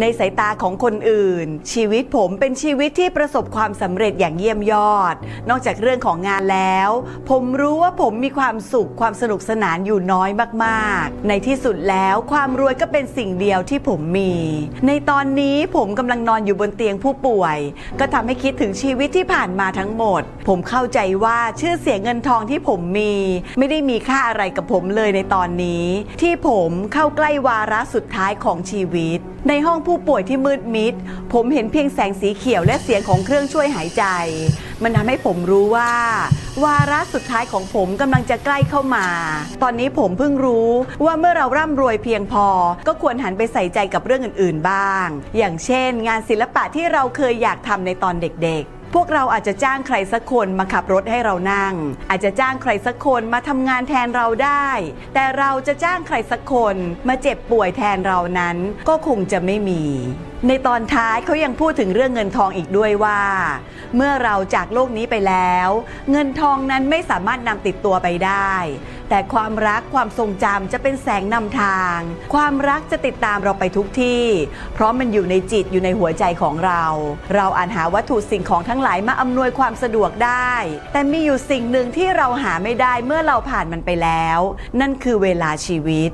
ในสายตาของคนอื่น ชีวิตผมเป็นชีวิตที่ประสบความสำเร็จอย่างเยี่ยมยอด นอกจากเรื่องของงานแล้ว ผมรู้ว่าผมมีความสุขความสนุกสนานอยู่น้อยมากๆ ในที่สุดแล้วความรวยก็เป็นสิ่งเดียวที่ผมมี ในตอนนี้ผมกำลังนอนอยู่บนเตียงผู้ป่วย ก็ทำให้คิดถึงชีวิตที่ผ่านมาทั้งหมด ผมเข้าใจว่าชื่อเสียงเงินทองที่ผมมี ไม่ได้มีค่าอะไรกับผมเลยในตอนนี้ ที่ผมเข้าใกล้วาระสุดท้ายของชีวิตในห้องผู้ป่วยที่มืดมิด ผมเห็นเพียงแสงสีเขียวและเสียงของเครื่องช่วยหายใจ มันทำให้ผมรู้ว่า วาระสุดท้ายของผมกำลังจะใกล้เข้ามา ตอนนี้ผมเพิ่งรู้ว่าเมื่อเราร่ำรวยเพียงพอ ก็ควรหันไปใส่ใจกับเรื่องอื่น ๆ บ้าง อย่างเช่น งานศิลปะที่เราเคยอยากทำในตอนเด็กๆ พวกเราอาจจะจ้างใครสักคนมาขับรถให้เรานั่ง อาจจะจ้างใครสักคนมาทำงานแทนเราได้ แต่เราจะจ้างใครสักคนมาเจ็บป่วยแทนเรานั้น ก็คงจะไม่มี ในตอนท้ายเขายังพูดถึงเรื่องเงินทองอีกด้วยว่า เมื่อเราจากโลกนี้ไปแล้ว เงินทองนั้นไม่สามารถนำติดตัวไปได้ แต่ความรักความทรงจำจะเป็นแสงนำทาง ความรักจะติดตามเราไปทุกที่ เพราะมันอยู่ในจิตอยู่ในหัวใจของเรา เราอาจหาวัตถุสิ่งของทั้งหลายมาอำนวยความสะดวกได้ แต่มีอยู่สิ่งหนึ่งที่เราหาไม่ได้เมื่อเราผ่านมันไปแล้ว นั่นคือเวลาชีวิต